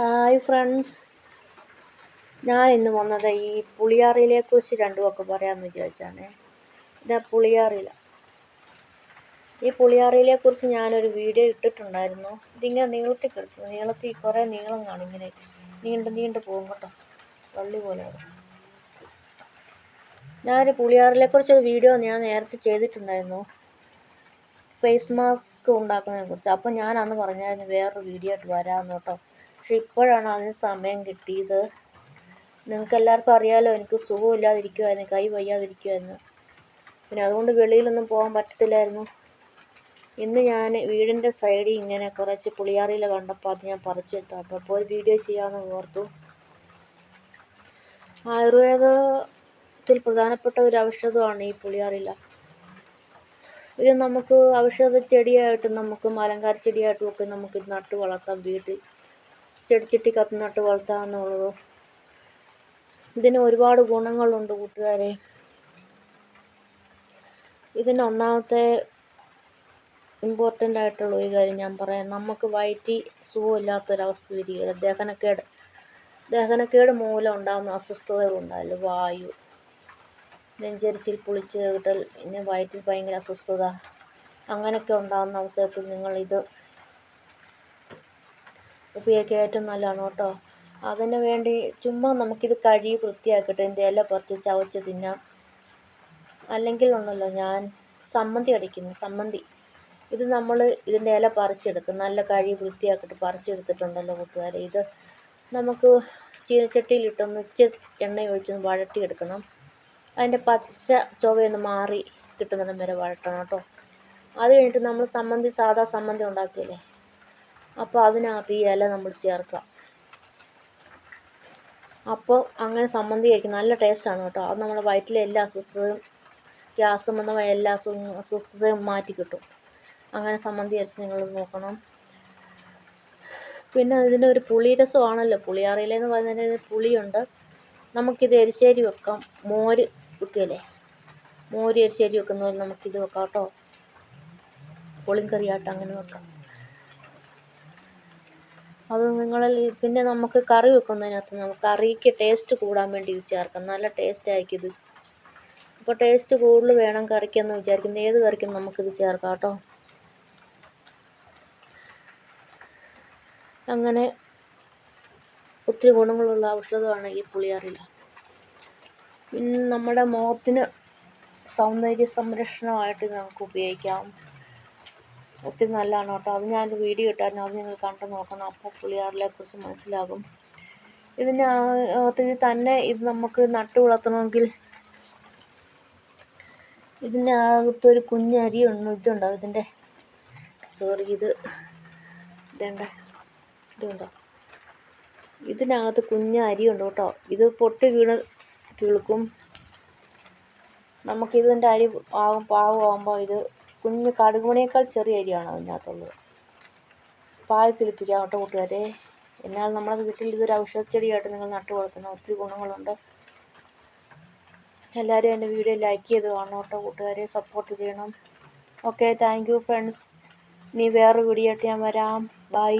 Hi friends ഞാൻ ഇന്ന് വന്നത് ഈ പുളിയാറിയിലെ കുറിച്ച് രണ്ടു ഒക്കെ പറയാമെന്ന് വിചാരിച്ചാണ്. ഇതാ പുളിയാറില. ഈ പുളിയാറിയിലെ കുറിച്ച് ഞാനൊരു വീഡിയോ ഇട്ടിട്ടുണ്ടായിരുന്നു. ഇതിങ്ങനെ നീളത്തിൽ കിടക്കും. നീളത്തിൽ കുറേ നീളം കാണും ഇങ്ങനെ. നീണ്ട് നീണ്ട് പോകും കേട്ടോ. വള്ളി പോലെ ഞാനൊരു പുളിയാറിലെ കുറിച്ചൊരു വീഡിയോ ഞാൻ നേരത്തെ ചെയ്തിട്ടുണ്ടായിരുന്നു. ഫേസ് മാസ്ക് ഉണ്ടാക്കുന്നതിനെ കുറിച്ച്. അപ്പോൾ ഞാൻ അന്ന് പറഞ്ഞായിരുന്നു വേറൊരു വീഡിയോ ആയിട്ട് വരാമെന്ന് കേട്ടോ. പക്ഷെ ഇപ്പോഴാണ് അതിന് സമയം കിട്ടിയത്. നിങ്ങൾക്ക് എല്ലാവർക്കും അറിയാമല്ലോ എനിക്ക് സുഖമില്ലാതിരിക്കുമായിരുന്നു കൈ വയ്യാതിരിക്കുമായിരുന്നു പിന്നെ അതുകൊണ്ട് വെളിയിലൊന്നും പോകാൻ പറ്റത്തില്ലായിരുന്നു. ഇന്ന് ഞാൻ വീടിന്റെ സൈഡിൽ ഇങ്ങനെ കുറച്ച് പുളിയാറിയില കണ്ടപ്പോൾ അത് ഞാൻ പറിച്ചെടുത്തു. അപ്പോൾ ഒരു വീഡിയോ ചെയ്യാമെന്ന് ഓർത്തു. ആയുർവേദത്തിൽ പ്രധാനപ്പെട്ട ഒരു ഔഷധമാണ് ഈ പുളിയാറില. ഇത് നമുക്ക് ഔഷധ ചെടിയായിട്ടും നമുക്ക് അലങ്കാര ചെടിയായിട്ടും ഒക്കെ നമുക്ക് നട്ടു വളർത്താം വീട്ടിൽ. ചെടിച്ചട്ടി കത്ത് നട്ട് വളർത്താമെന്നുള്ളത് ഇതിന് ഒരുപാട് ഗുണങ്ങളുണ്ട് കൂട്ടുകാരെ. ഇതിന് ഒന്നാമത്തെ ഇമ്പോർട്ടന്റ് ആയിട്ടുള്ള ഒരു കാര്യം ഞാൻ പറയാം. നമുക്ക് വയറ്റി സുഖമില്ലാത്തൊരവസ്ഥ വരികയില്ല ദഹനക്കേട്. ദഹനക്കേട് മൂലം ഉണ്ടാകുന്ന അസ്വസ്ഥതകളുണ്ടാവില്ല വായു നെഞ്ചരിച്ചിൽ പുളിച്ച് കിട്ടൽ പിന്നെ വയറ്റിൽ ഭയങ്കര അസ്വസ്ഥത. അങ്ങനെയൊക്കെ ഉണ്ടാകുന്ന അവസരത്തിൽ നിങ്ങളിത് ഉപയോഗിക്കാൻ ഏറ്റവും നല്ലതാണ് കേട്ടോ. അതിന് വേണ്ടി ചുമ്മാ നമുക്കിത് കഴുകി വൃത്തിയാക്കിയിട്ട് ഇതിന്റെ ഇല പറിച്ച് ചവച്ച് തിന്നാം. അല്ലെങ്കിൽ ഉണ്ടല്ലോ ഞാൻ സമ്മന്തി അടിക്കുന്നു സമ്മന്തി. ഇത് നമ്മൾ ഇതിന്റെ ഇല പറിച്ചെടുക്കും. നല്ല കഴുകി വൃത്തിയാക്കിയിട്ട് പറിച്ചെടുത്തിട്ടുണ്ടല്ലോ കൂട്ടുകാരെ. ഇത് നമുക്ക് ചീനച്ചട്ടിയിലിട്ടൊന്ന് ഇച്ചിരി എണ്ണ ഒഴിച്ചൊന്ന് വഴട്ടിയെടുക്കണം അതിന്റെ പച്ച ചുവയൊന്ന് മാറി കിട്ടുന്നിടം വരെ വഴട്ടണം കേട്ടോ. അത് കഴിഞ്ഞിട്ട് നമ്മൾ സമ്മന്തി സാധാ സമ്മന്തി ഉണ്ടാക്കിയില്ലേ? അപ്പോൾ അതിനകത്ത് ഈ ഇല നമ്മൾ ചേർക്കാം. അപ്പോൾ അങ്ങനെ സമ്മന്തി കഴിക്കും. നല്ല ടേസ്റ്റാണ് കേട്ടോ. അത് നമ്മുടെ വയറ്റിലെ എല്ലാ അസ്വസ്ഥതയും ഗ്യാസ് സംബന്ധമായ എല്ലാ അസ്വസ്ഥതയും മാറ്റി കിട്ടും. അങ്ങനെ സമ്മന്തി അരച്ച് നിങ്ങൾ നോക്കണം. പിന്നെ ഇതിന്റെ ഒരു പുളി രസമാണല്ലോ. പുളിയാറിയിലെന്ന് പറയുന്നതിന് പുളിയുണ്ട്. നമുക്കിത് എരിശ്ശേരി വെക്കാം. മോര് വെക്കുകയല്ലേ മോര് എരിശ്ശേരി വെക്കുന്ന പോലെ നമുക്കിത് വെക്കാം കേട്ടോ. പുളിങ്കറിയായിട്ട് അങ്ങനെ വെക്കാം. അത് നിങ്ങൾ പിന്നെ നമുക്ക് കറി വെക്കുന്നതിനകത്ത് നമുക്ക് കറിക്ക് ടേസ്റ്റ് കൂടാൻ വേണ്ടി ഇത് ചേർക്കാം. നല്ല ടേസ്റ്റ് ആയിരിക്കും ഇത്. അപ്പോൾ ടേസ്റ്റ് കൂടുതൽ വേണം കറിക്കെന്ന് വിചാരിക്കുന്ന. ഏത് കറിക്കും നമുക്കിത് ചേർക്കാം കേട്ടോ. അങ്ങനെ ഒത്തിരി ഗുണങ്ങളുള്ള ഔഷധമാണ് ഈ പുളിയാറില. പിന്നെ നമ്മുടെ മുഖത്തിന് സൗന്ദര്യ സംരക്ഷണമായിട്ട് നമുക്ക് ഉപയോഗിക്കാം. ഒത്തിരി നല്ലതാണ് കേട്ടോ. അത് ഞാനൊരു വീഡിയോ ഇട്ടായിരുന്നു. അത് നിങ്ങൾ കണ്ടു നോക്കണം. അപ്പോൾ പുളിയാറിലെ കുറിച്ച് മനസ്സിലാകും. ഇതിന് ഒത്തിരി തന്നെ ഇത് നമുക്ക് നട്ടു വളർത്തണമെങ്കിൽ ഇതിനകത്തൊരു കുഞ്ഞരി ഒന്നും ഇതുണ്ടോ? ഇതിന്റെ സോറി ഇത് ഇതേണ്ട ഇതുണ്ടോ? ഇതിനകത്ത് കുഞ്ഞ അരി ഉണ്ട് കേട്ടോ. ഇത് പൊട്ടി വീണ് കിളുക്കും. നമുക്കിതിന്റെ അരി ആകും പാകമാകുമ്പോൾ ഇത് കുഞ്ഞ് കടുകുമണിയേക്കാൾ ചെറിയ അരിയാണ് അതിനകത്തുള്ളത്? പാൽ കിളിപ്പിക്കുക കേട്ടോ കൂട്ടുകാരെ എന്നാൽ നമ്മുടെ വീട്ടിൽ ഇതൊരു ഔഷധച്ചെടിയായിട്ട് നിങ്ങൾ നട്ടു വളർത്തുന്ന ഒത്തിരി ഗുണങ്ങളുണ്ട്. എല്ലാവരും എന്റെ വീഡിയോ ലൈക്ക് ചെയ്ത് കാണണം കേട്ടോ കൂട്ടുകാരെ സപ്പോർട്ട് ചെയ്യണം. ഓക്കെ താങ്ക് യു ഫ്രണ്ട്സ് ഇനി വേറൊരു വീഡിയോ ആയിട്ട് ഞാൻ വരാം. ബൈ